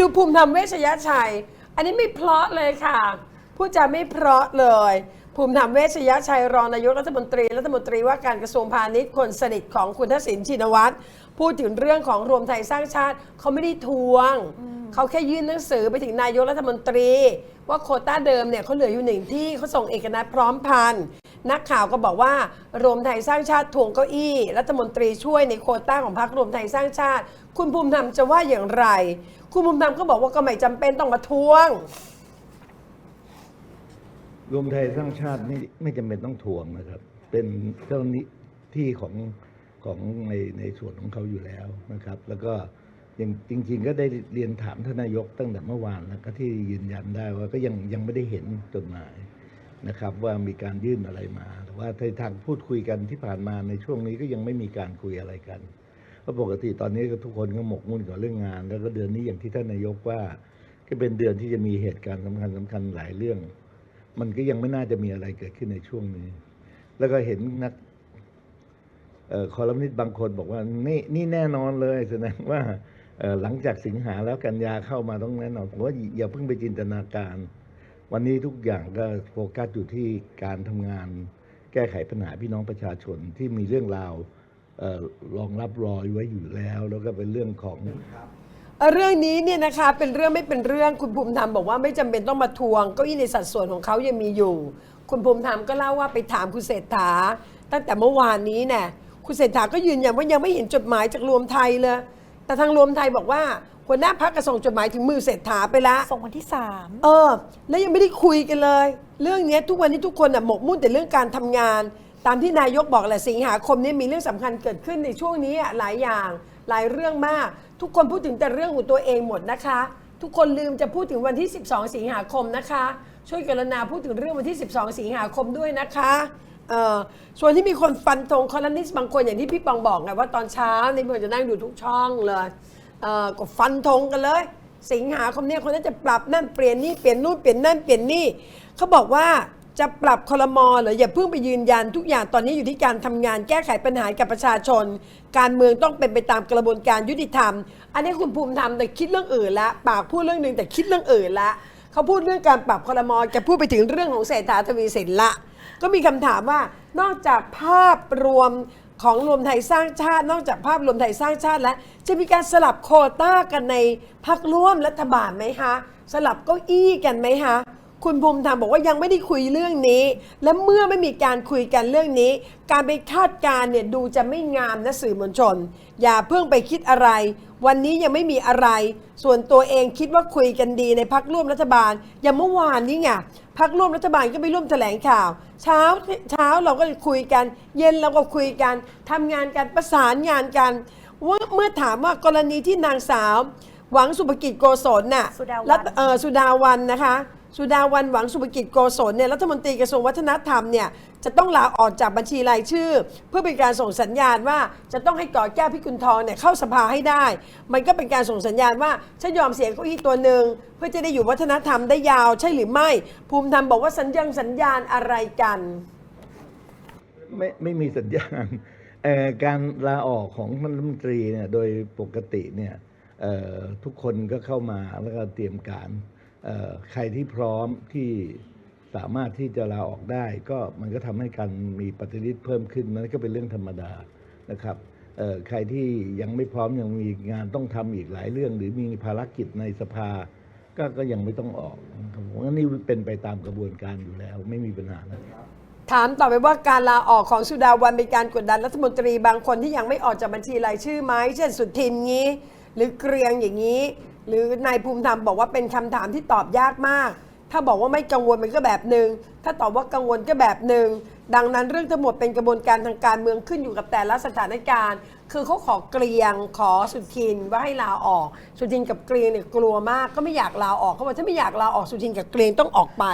ดูภูมิธรรมเวชยชัย อันนี้ไม่เพราะเลยค่ะพูดจาไม่เพราะเลย ภูมิธรรมเวชยชัยรองนายกรัฐมนตรีรัฐมนตรีว่าการกระทรวงพาณิชย์คนสนิทของคุณทักษิณชินวัตรพูดถึงเรื่องของรวมไทยสร้างชาติเขาไม่ได้ทวง เขาแค่ยื่นหนังสือไปถึงนายกรัฐมนตรี ว่าโควต้าเดิมเนี่ยเขาเหลืออยู่หนึ่งที่เขาส่งเอกนัทพร้อมพันธ์ นักข่าวก็บอกว่ารวมไทยสร้างชาติทวงเก้าอี้ รัฐมนตรีช่วยในโคต้าของพรรครวมไทยสร้างชาติ คุณภูมิธรรมจะว่าอย่างไร คุณภูมิธรรมก็บอกว่าก็ไม่จำเป็นต้องมาทวง รวมไทยสร้างชาติไม่ไม่จำเป็นต้องทวงนะครับ เป็นเจ้าหน้าที่ของของในในส่วนของเขาอยู่แล้วนะครับ แล้วก็ยังจริง ๆ ก็ได้เรียนถามท่านนายกตั้งแต่เมื่อวานแล้วก็ที่ยืนยันได้ว่าก็ยังยังไม่ได้เห็นจดหมาย นะครับว่ามีการยื่นอะไรมาแต่ว่าในทางพูดคุยกันที่ผ่านมาในช่วงนี้ก็ยังไม่มีการคุยอะไรกันเพราะปกติตอนนี้ก็ทุกคนก็หมกมุ่นกับเรื่องงาน แล้วก็เดือนนี้อย่างที่ท่านนายกว่า ก็เป็นเดือนที่จะมีเหตุการณ์สำคัญสำคัญหลายเรื่อง มันก็ยังไม่น่าจะมีอะไรเกิดขึ้นในช่วงนี้ แล้วก็เห็นนักเอ่อคอลัมนิสต์บางคนบอกว่านี่นี่แน่นอนเลยแสดงว่าหลังจากสิงหาแล้วกันยาเข้ามาต้องแน่นอนผมว่าอย่าเพิ่งไปจินตนาการ วันนี้ทุกอย่างก็โฟกัสอยู่ที่การทำงาน แก้ไขปัญหาพี่น้องประชาชนที่มีเรื่องราวออรองรับรอยไว้อยู่แล้ว แล้วก็เป็นเรื่องของเรื่องนี้เนี่ยนะคะเป็นเรื่องไม่เป็นเรื่องคุณภูมิธรรมบอกว่าไม่จำเป็นต้องมาทวงเก้าอี้ในสัดส่วนของเขายังมีอยู่ คุณภูมิธรรมก็เล่าว่าไปถามคุณเศรษฐา ตั้งแต่เมื่อวานนี้เนี่ยคุณเศรษฐาก็ยืนยันว่ายังไม่เห็นจดหมายจากรวมไทยเลย แต่ทางรวมไทยบอกว่าหัวหน้าพักกระส่งจดหมายถึงมือเศรษฐาไปแล้วส่งวันที่สามเออ แล้วยังไม่ได้คุยกันเลย เรื่องเนี้ยทุกวันนี้ทุกคนอะหมกมุ่นแต่เรื่องการทำงาน ตามที่นายกบอกแหละสิงหาคมนี้มีเรื่องสำคัญเกิดขึ้นในช่วงนี้อะหลายอย่างหลายเรื่องมาก ทุกคนพูดถึงแต่เรื่องของตัวเองหมดนะคะ ทุกคนลืมจะพูดถึงวันที่ 12 สิงหาคมนะคะ ช่วยกรุณาพูดถึงเรื่องวันที่ 12 สิงหาคมด้วยนะคะ เออส่วนที่มีคนฟันธงคอลัมนิสต์บางคนอย่างที่พี่ปองบอกไงว่าตอนเช้าในเพื่อนจะนั่งดูทุกช่องเลยเออก็ฟันธงกันเลย สิงหาคมเนี้คนนั้นจะปรับนั่นเปลี่ยนนี่เปลี่ยนนู่นเปลี่ยนนั่นเปลี่ยนนี่เขาบอกว่าจะปรับคลมอเหรออย่าเพิ่งไปยืนยันทุกอย่างตอนนี้อยู่ที่การทำงานแก้ไขปัญหากับประชาชน การเมืองต้องเป็นไปตามกระบวนการยุติธรรม อันนี้คุณภูมิธรรมแต่คิดเรื่องอื่นละปากพูดเรื่องหนึ่งแต่คิดเรื่องอื่นละเขาพูดเรื่องการปรับคลมอจะพูดไปถึงเรื่องของเศรษฐาทวีสินละ ก็มีคำถามว่านอกจากภาพรวมของรวมไทยสร้างชาติ นอกจากภาพรวมไทยสร้างชาติแล้ว จะมีการสลับโคต้ากันในพักร่วมรัฐบาลไหมคะ สลับเก้าอี้กันไหมคะคุณภูมิธรรมบอกว่ายังไม่ได้คุยเรื่องนี้ และเมื่อไม่มีการคุยกันเรื่องนี้ การไปคาดการณ์เนี่ยดูจะไม่งามนะสื่อมวลชน อย่าเพิ่งไปคิดอะไร วันนี้ยังไม่มีอะไร ส่วนตัวเองคิดว่าคุยกันดีในพักร่วมรัฐบาลอย่างเมื่อวานนี้ไง พักร่วมรัฐบาลก็ไปร่วมแถลงข่าว เช้าเช้าเราก็คุยกัน เย็นเราก็คุยกันทำงานกันประสานงานกันว่าเมื่อถามว่ากรณีที่นางสาว หวังสุภกิจโกศลน่ะสุดาวันรัฐเอ่อสุดาวันนะคะ สุดาวันหวังสุภกิจโกศลเนี่ยรัฐมนตรีกระทรวงวัฒนธรรมเนี่ยจะต้องลาออกจากบัญชีรายชื่อ เพื่อเป็นการส่งสัญญาณว่าจะต้องให้ก่อแก้วพิกุลทองเนี่ยเข้าสภาให้ได้ มันก็เป็นการส่งสัญญาณว่าฉันยอมเสียเก้าอี้ตัวหนึ่งเพื่อจะได้อยู่วัฒนธรรมได้ยาวใช่หรือไม่ ภูมิธรรมบอกว่าสัญญาณสัญญาณอะไรกันไม่ไม่มีสัญญาณการลาออกของรัฐมนตรีเนี่ยโดยปกติเนี่ยทุกคนก็เข้ามาแล้วก็เตรียมการ ใครที่พร้อมที่สามารถที่จะลาออกได้ ก็มันก็ทำให้การมีปฏิริษีเพิ่มขึ้นมันก็เป็นเรื่องธรรมดานะครับใครที่ยังไม่พร้อมยังมีงานต้องทำอีกหลายเรื่อง หรือมีภารกิจในสภาก็ก็ยังไม่ต้องออกนะครับผมว่านี่เป็นไปตามกระบวนการอยู่แล้ว ไม่มีปัญหานะถามต่อไปว่าการลาออกของสุดาวันเป็นการกดดันรัฐมนตรีบางคนที่ยังไม่ออกจากบัญชีรายชื่อไหมเช่นสุทินงี้ หรือเกรียงอย่างนี้ หรือนายภูมิธรรมบอกว่าเป็นคำถามที่ตอบยากมาก ถ้าบอกว่าไม่กังวลมันก็แบบหนึ่ง ถ้าตอบว่ากังวลก็แบบหนึ่ง ดังนั้นเรื่องทั้งหมดเป็นกระบวนการทางการเมืองขึ้นอยู่กับแต่ละสถานการณ์ คือเขาขอเกรียง ขอสุทินว่าให้ลาออก สุทินกับเกรียงเนี่ยกลัวมาก ก็ไม่อยากลาออกเขาบอกถ้าไม่อยากลาออกสุทินกับเกรียงต้องออกไป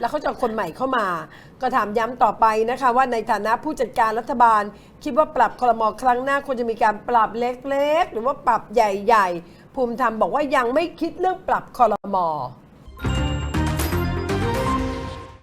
แล้วเขาจะคนใหม่เข้ามา ก็ถามย้ำต่อไปนะคะว่าในฐานะผู้จัดการรัฐบาล คิดว่าปรับคลมอครั้งหน้าควรจะมีการปรับเล็ก ๆ หรือว่าปรับใหญ่ ๆ ภูมิธรรมบอกว่ายังไม่คิดเรื่องปรับคลม